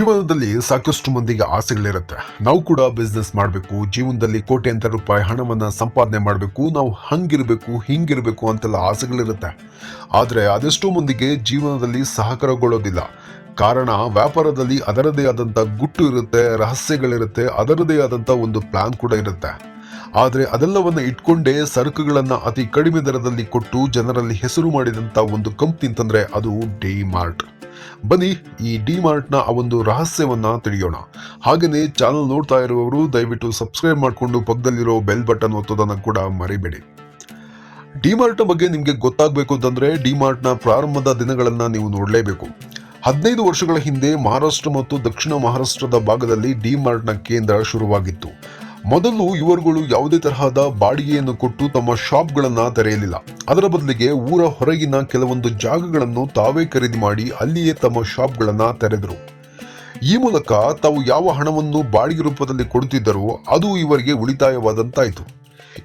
ಜೀವನದಲ್ಲಿ ಸಾಕಷ್ಟು ಮಂದಿಗೆ ಆಸೆಗಳಿರುತ್ತೆ. ನಾವು ಕೂಡ ಬಿಸ್ನೆಸ್ ಮಾಡಬೇಕು, ಜೀವನದಲ್ಲಿ ಕೋಟ್ಯಾಂತರ ರೂಪಾಯಿ ಹಣವನ್ನು ಸಂಪಾದನೆ ಮಾಡಬೇಕು, ನಾವು ಹಂಗಿರಬೇಕು, ಹಿಂಗಿರಬೇಕು ಅಂತೆಲ್ಲ ಆಸೆಗಳಿರುತ್ತೆ. ಆದರೆ ಅದೆಷ್ಟೋ ಮಂದಿಗೆ ಜೀವನದಲ್ಲಿ ಸಹಕಾರಗೊಳ್ಳೋದಿಲ್ಲ. ಕಾರಣ ವ್ಯಾಪಾರದಲ್ಲಿ ಅದರದೇ ಆದಂಥ ಗುಟ್ಟು ಇರುತ್ತೆ, ರಹಸ್ಯಗಳಿರುತ್ತೆ ಅದರದೇ ಆದಂಥ ಒಂದು ಪ್ಲಾನ್ ಕೂಡ ಇರುತ್ತೆ. ಆದರೆ ಅದೆಲ್ಲವನ್ನು ಇಟ್ಕೊಂಡೇ ಸರಕುಗಳನ್ನು ಅತಿ ಕಡಿಮೆ ದರದಲ್ಲಿ ಕೊಟ್ಟು ಜನರಲ್ಲಿ ಹೆಸರು ಮಾಡಿದಂಥ ಒಂದು ಕಂಪ್ನಿ ಅಂತಂದರೆ ಅದು ಡಿ ಮಾರ್ಟ್. ಬನ್ನಿ ಈ ಡಿ ಮಾರ್ಟ್ನ ಆ ಒಂದು ರಹಸ್ಯವನ್ನ ತಿಳಿಯೋಣ. ಹಾಗೆಯೇ ಚಾನಲ್ ನೋಡ್ತಾ ಇರುವವರು ದಯವಿಟ್ಟು ಸಬ್ಸ್ಕ್ರೈಬ್ ಮಾಡಿಕೊಂಡು ಪಕ್ಕದಲ್ಲಿರೋ ಬೆಲ್ ಬಟನ್ ಒತ್ತೋದನ್ನು ಕೂಡ ಮರಿಬೇಡಿ. ಡಿಮಾರ್ಟ್ನ ಬಗ್ಗೆ ನಿಮಗೆ ಗೊತ್ತಾಗಬೇಕು ಅಂತಂದ್ರೆ ಡಿಮಾರ್ಟ್ನ ಪ್ರಾರಂಭದ ದಿನಗಳನ್ನು ನೀವು ನೋಡಲೇಬೇಕು. ಹದಿನೈದು ವರ್ಷಗಳ ಹಿಂದೆ ಮಹಾರಾಷ್ಟ್ರ ಮತ್ತು ದಕ್ಷಿಣ ಮಹಾರಾಷ್ಟ್ರದ ಭಾಗದಲ್ಲಿ ಡಿಮಾರ್ಟ್ನ ಕೇಂದ್ರ ಶುರುವಾಗಿತ್ತು. ಮೊದಲು ಇವರುಗಳು ಯಾವುದೇ ತರಹದ ಬಾಡಿಗೆಯನ್ನು ಕೊಟ್ಟು ತಮ್ಮ ಶಾಪ್ಗಳನ್ನು ತೆರೆಯಲಿಲ್ಲ. ಅದರ ಬದಲಿಗೆ ಊರ ಹೊರಗಿನ ಕೆಲವೊಂದು ಜಾಗಗಳನ್ನು ತಾವೇ ಖರೀದಿ ಮಾಡಿ ಅಲ್ಲಿಯೇ ತಮ್ಮ ಶಾಪ್ಗಳನ್ನು ತೆರೆದರು. ಈ ಮೂಲಕ ತಾವು ಯಾವ ಹಣವನ್ನು ಬಾಡಿಗೆ ರೂಪದಲ್ಲಿ ಕೊಡುತ್ತಿದ್ದರೋ ಅದು ಇವರಿಗೆ ಉಳಿತಾಯವಾದಂತಾಯಿತು.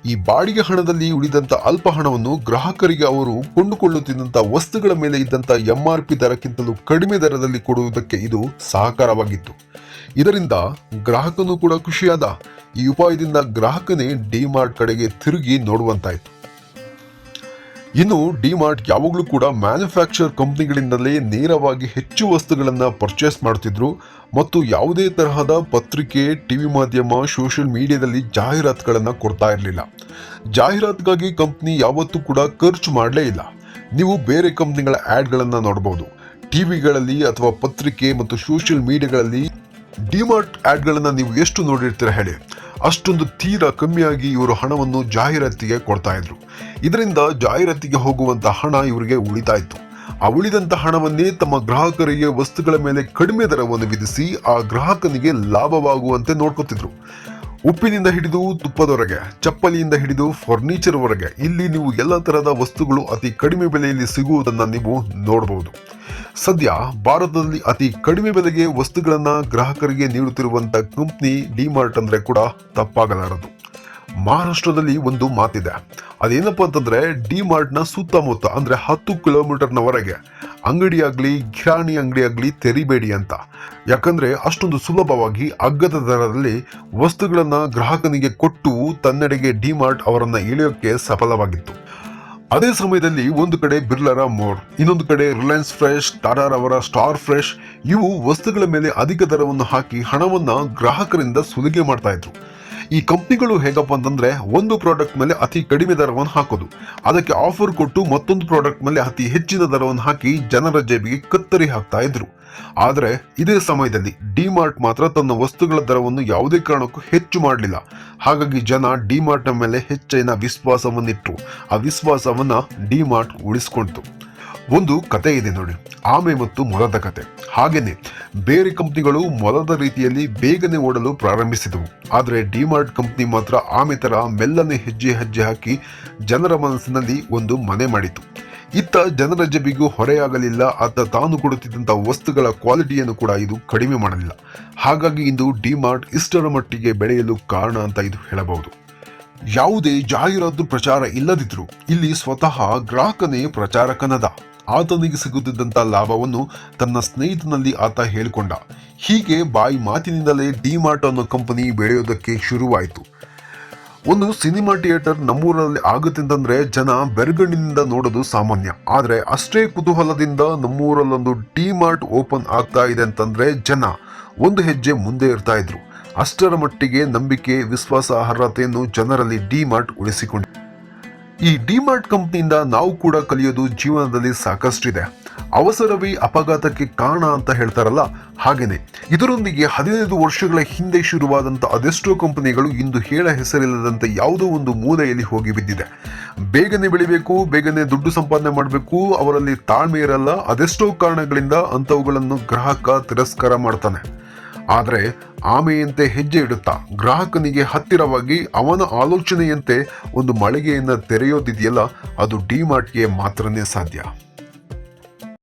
ಈ ಬಾಡಿಗೆ ಹಣದಲ್ಲಿ ಉಳಿದಂತ ಅಲ್ಪ ಹಣವನ್ನು ಗ್ರಾಹಕರಿಗೆ ಅವರು ಕೊಂಡುಕೊಳ್ಳುತ್ತಿದ್ದಂತ ವಸ್ತುಗಳ ಮೇಲೆ ಇದ್ದಂತ ಎಂಆರ್ ಪಿ ದರಕ್ಕಿಂತಲೂ ಕಡಿಮೆ ದರದಲ್ಲಿ ಕೊಡುವುದಕ್ಕೆ ಇದು ಸಹಕಾರವಾಗಿತ್ತು. ಇದರಿಂದ ಗ್ರಾಹಕನು ಕೂಡ ಖುಷಿಯಾದ. ಈ ಉಪಾಯದಿಂದ ಗ್ರಾಹಕನೇ ಡಿಮಾರ್ಟ್ ಕಡೆಗೆ ತಿರುಗಿ ನೋಡುವಂತಾಯಿತು. ಇನ್ನು ಡಿಮಾರ್ಟ್ ಯಾವಾಗಲೂ ಕೂಡ ಮ್ಯಾನುಫ್ಯಾಕ್ಚರ್ ಕಂಪ್ನಿಗಳಿಂದಲೇ ನೇರವಾಗಿ ಹೆಚ್ಚು ವಸ್ತುಗಳನ್ನು ಪರ್ಚೇಸ್ ಮಾಡ್ತಿದ್ರು ಮತ್ತು ಯಾವುದೇ ತರಹದ ಪತ್ರಿಕೆ, ಟಿವಿ ಮಾಧ್ಯಮ, ಸೋಷಿಯಲ್ ಮೀಡಿಯಾದಲ್ಲಿ ಜಾಹೀರಾತುಗಳನ್ನು ಕೊಡ್ತಾ ಇರಲಿಲ್ಲ. ಜಾಹೀರಾತಿಗಾಗಿ ಕಂಪ್ನಿ ಯಾವತ್ತೂ ಕೂಡ ಖರ್ಚು ಮಾಡಲೇ ಇಲ್ಲ. ನೀವು ಬೇರೆ ಕಂಪ್ನಿಗಳ ಆ್ಯಡ್ಗಳನ್ನು ನೋಡಬಹುದು ಟಿವಿಗಳಲ್ಲಿ ಅಥವಾ ಪತ್ರಿಕೆ ಮತ್ತು ಸೋಷಿಯಲ್ ಮೀಡಿಯಾಗಳಲ್ಲಿ ಡಿಮಾರ್ಟ್ ಆ್ಯಡ್ಗಳನ್ನು ನೀವು ಎಷ್ಟು ನೋಡಿರ್ತೀರ ಹೇಳಿ. ಅಷ್ಟೊಂದು ತೀರಾ ಕಮ್ಮಿಯಾಗಿ ಇವರು ಹಣವನ್ನು ಜಾಹೀರಾತಿಗೆ ಕೊಡ್ತಾ ಇದ್ರು. ಇದರಿಂದ ಜಾಹೀರಾತಿಗೆ ಹೋಗುವಂತ ಹಣ ಇವರಿಗೆ ಉಳಿತಾಯಿತು. ಆ ಉಳಿದಂತ ಹಣವನ್ನೇ ತಮ್ಮ ಗ್ರಾಹಕರಿಗೆ ವಸ್ತುಗಳ ಮೇಲೆ ಕಡಿಮೆ ದರವನ್ನು ವಿಧಿಸಿ ಆ ಗ್ರಾಹಕನಿಗೆ ಲಾಭವಾಗುವಂತೆ ನೋಡ್ಕೋತಿದ್ರು. ಉಪ್ಪಿನಿಂದ ಹಿಡಿದು ತುಪ್ಪದವರೆಗೆ ಚಪ್ಪಲಿಯಿಂದ ಹಿಡಿದು ಫರ್ನಿಚರ್ವರೆಗೆ ಇಲ್ಲಿ ನೀವು ಎಲ್ಲ ತರಹದ ವಸ್ತುಗಳು ಅತಿ ಕಡಿಮೆ ಬೆಲೆಯಲ್ಲಿ ಸಿಗುವುದನ್ನು ನೀವು ನೋಡಬಹುದು ಸದ್ಯ ಭಾರತದಲ್ಲಿ ಅತಿ ಕಡಿಮೆ ಬೆಲೆಗೆ ವಸ್ತುಗಳನ್ನು ಗ್ರಾಹಕರಿಗೆ ನೀಡುತ್ತಿರುವಂತ ಕಂಪ್ನಿ ಡಿಮಾರ್ಟ್ ಅಂದ್ರೆ ಕೂಡ ತಪ್ಪಾಗಲಾರದು. ಮಹಾರಾಷ್ಟ್ರದಲ್ಲಿ ಒಂದು ಮಾತಿದೆ. ಅದೇನಪ್ಪ ಅಂತಂದ್ರೆ ಡಿಮಾರ್ಟ್ನ ಸುತ್ತಮುತ್ತ ಅಂದ್ರೆ ಹತ್ತು ಕಿಲೋಮೀಟರ್ನವರೆಗೆ ಅಂಗಡಿ ಆಗ್ಲಿ ಕಿರಾಣಿ ಅಂಗಡಿ ಆಗ್ಲಿ ತೆರಿಬೇಡಿ ಅಂತ. ಯಾಕಂದ್ರೆ ಅಷ್ಟೊಂದು ಸುಲಭವಾಗಿ ಅಗ್ಗದ ದರದಲ್ಲಿ ವಸ್ತುಗಳನ್ನು ಗ್ರಾಹಕನಿಗೆ ಕೊಟ್ಟು ತನ್ನೆಡೆಗೆ ಡಿಮಾರ್ಟ್ ಅವರನ್ನು ಇಳಿಯೋಕ್ಕೆ ಸಫಲವಾಗಿತ್ತು. ಅದೇ ಸಮಯದಲ್ಲಿ ಒಂದು ಕಡೆ ಬಿರ್ಲರ ಮೋರ್ ಇನ್ನೊಂದು ಕಡೆ ರಿಲಯನ್ಸ್ ಫ್ರೆಶ್, ಟಾಟಾ ರವರ ಸ್ಟಾರ್ ಫ್ರೆಶ್, ಇವು ವಸ್ತುಗಳ ಮೇಲೆ ಅಧಿಕ ದರವನ್ನು ಹಾಕಿ ಹಣವನ್ನು ಗ್ರಾಹಕರಿಂದ ಸುಲಿಗೆ ಮಾಡ್ತಾ ಇದ್ರು. ಈ ಕಂಪ್ನಿಗಳು ಹೇಗಪ್ಪ ಅಂತಂದ್ರೆ ಒಂದು ಪ್ರಾಡಕ್ಟ್ ಮೇಲೆ ಅತಿ ಕಡಿಮೆ ದರವನ್ನು ಹಾಕೋದು. ಅದಕ್ಕೆ ಆಫರ್ ಕೊಟ್ಟು ಮತ್ತೊಂದು ಪ್ರಾಡಕ್ಟ್ ಮೇಲೆ ಅತಿ ಹೆಚ್ಚಿನ ದರವನ್ನು ಹಾಕಿ ಜನರ ಜೇಬಿಗೆ ಕತ್ತರಿ ಹಾಕ್ತಾ ಇದ್ರು. ಆದರೆ ಇದೇ ಸಮಯದಲ್ಲಿ ಡಿಮಾರ್ಟ್ ಮಾತ್ರ ತನ್ನ ವಸ್ತುಗಳ ದರವನ್ನು ಯಾವುದೇ ಕಾರಣಕ್ಕೂ ಹೆಚ್ಚು ಮಾಡಲಿಲ್ಲ. ಹಾಗಾಗಿ ಜನ ಡಿಮಾರ್ಟ್ನ ಮೇಲೆ ಹೆಚ್ಚಿನ ವಿಶ್ವಾಸವನ್ನಿಟ್ಟರು ಆ ವಿಶ್ವಾಸವನ್ನ ಡಿಮಾರ್ಟ್ ಉಳಿಸ್ಕೊಳ್ತು ಒಂದು ಕತೆ ಇದೆ ನೋಡಿ. ಆಮೆ ಮತ್ತು ಮೊಲದ ಕತೆ. ಹಾಗೆಯೇ ಬೇರೆ ಕಂಪ್ನಿಗಳು ಮೊಲದ ರೀತಿಯಲ್ಲಿ ಬೇಗನೆ ಓಡಲು ಪ್ರಾರಂಭಿಸಿದವು. ಆದರೆ ಡಿಮಾರ್ಟ್ ಕಂಪ್ನಿ ಮಾತ್ರ ಆಮೆ ಥರ ಮೆಲ್ಲನೆ ಹೆಜ್ಜೆ ಹೆಜ್ಜೆ ಹಾಕಿ ಜನರ ಮನಸ್ಸಿನಲ್ಲಿ ಒಂದು ಮನೆ ಮಾಡಿತು. ಇತ್ತ ಜನರ ಜಬಿಗೂ ಹೊರೆಯಾಗಲಿಲ್ಲ. ಆತ ತಾನು ಕೊಡುತ್ತಿದ್ದಂಥ ವಸ್ತುಗಳ ಕ್ವಾಲಿಟಿಯನ್ನು ಕೂಡ ಇದು ಕಡಿಮೆ ಮಾಡಲಿಲ್ಲ. ಹಾಗಾಗಿ ಇಂದು ಡಿಮಾರ್ಟ್ ಇಷ್ಟರ ಮಟ್ಟಿಗೆ ಬೆಳೆಯಲು ಕಾರಣ ಅಂತ ಇದು ಹೇಳಬಹುದು. ಯಾವುದೇ ಜಾಹೀರಾತು ಪ್ರಚಾರ ಇಲ್ಲದಿದ್ರು ಇಲ್ಲಿ ಸ್ವತಃ ಗ್ರಾಹಕನೇ ಪ್ರಚಾರಕನದ ಆತನಿಗೆ ಸಿಗುತ್ತಿದ್ದಂಥ ಲಾಭವನ್ನು ತನ್ನ ಸ್ನೇಹಿತನಲ್ಲಿ ಆತ ಹೇಳಿಕೊಂಡ. ಹೀಗೆ ಬಾಯಿ ಮಾತಿನಿಂದಲೇ ಡಿಮಾರ್ಟ್ ಅನ್ನೋ ಕಂಪನಿ ಬೆಳೆಯೋದಕ್ಕೆ ಶುರುವಾಯಿತು. ಒಂದು ಸಿನಿಮಾ ಥಿಯೇಟರ್ ನಮ್ಮೂರಲ್ಲಿ ಅಂತಂದ್ರೆ ಜನ ಬೆರಗಣ್ಣಿನಿಂದ ನೋಡೋದು ಸಾಮಾನ್ಯ. ಆದರೆ ಅಷ್ಟೇ ಕುತೂಹಲದಿಂದ ನಮ್ಮೂರಲ್ಲೊಂದು ಡಿ ಮಾರ್ಟ್ ಓಪನ್ ಆಗ್ತಾ ಇದೆ ಅಂತಂದ್ರೆ ಜನ ಒಂದು ಹೆಜ್ಜೆ ಮುಂದೆ ಇರ್ತಾ ಇದ್ರು. ಅಷ್ಟರ ಮಟ್ಟಿಗೆ ನಂಬಿಕೆ ವಿಶ್ವಾಸಾರ್ಹತೆಯನ್ನು ಜನರಲ್ಲಿ ಡಿ ಮಾರ್ಟ್ ಉಳಿಸಿಕೊಂಡಿದೆ ಈ ಡಿ ಮಾರ್ಟ್ ಕಂಪ್ನಿಯಿಂದ ನಾವು ಕೂಡ ಕಲಿಯೋದು ಜೀವನದಲ್ಲಿ ಸಾಕಷ್ಟಿದೆ. ಅವಸರವೇ ಅಪಘಾತಕ್ಕೆ ಕಾರಣ ಅಂತ ಹೇಳ್ತಾರಲ್ಲ ಹಾಗೆಯೇ ಇದರೊಂದಿಗೆ ಹದಿನೈದು ವರ್ಷಗಳ ಹಿಂದೆ ಶುರುವಾದಂಥ ಅದೆಷ್ಟೋ ಕಂಪನಿಗಳು ಇಂದು ಹೇಳ ಹೆಸರಿಲ್ಲದಂಥ ಯಾವುದೋ ಒಂದು ಮೂಲೆಯಲ್ಲಿ ಹೋಗಿ ಬಿದ್ದಿದೆ. ಬೇಗನೆ ಬೆಳಿಬೇಕು, ಬೇಗನೆ ದುಡ್ಡು ಸಂಪಾದನೆ ಮಾಡಬೇಕು, ಅವರಲ್ಲಿ ತಾಳ್ಮೆ ಇರಲ್ಲ, ಅದೆಷ್ಟೋ ಕಾರಣಗಳಿಂದ ಅಂಥವುಗಳನ್ನು ಗ್ರಾಹಕ ತಿರಸ್ಕಾರ ಮಾಡ್ತಾನೆ. ಆದರೆ ಆಮೆಯಂತೆ ಹೆಜ್ಜೆ ಇಡುತ್ತಾ, ಗ್ರಾಹಕನಿಗೆ ಹತ್ತಿರವಾಗಿ ಅವನ ಆಲೋಚನೆಯಂತೆ ಒಂದು ಮಳಿಗೆಯನ್ನು ತೆರೆಯೋದಿದೆಯಲ್ಲ, ಅದು ಡಿಮಾರ್ಟ್ಗೆ ಮಾತ್ರನೇ ಸಾಧ್ಯ.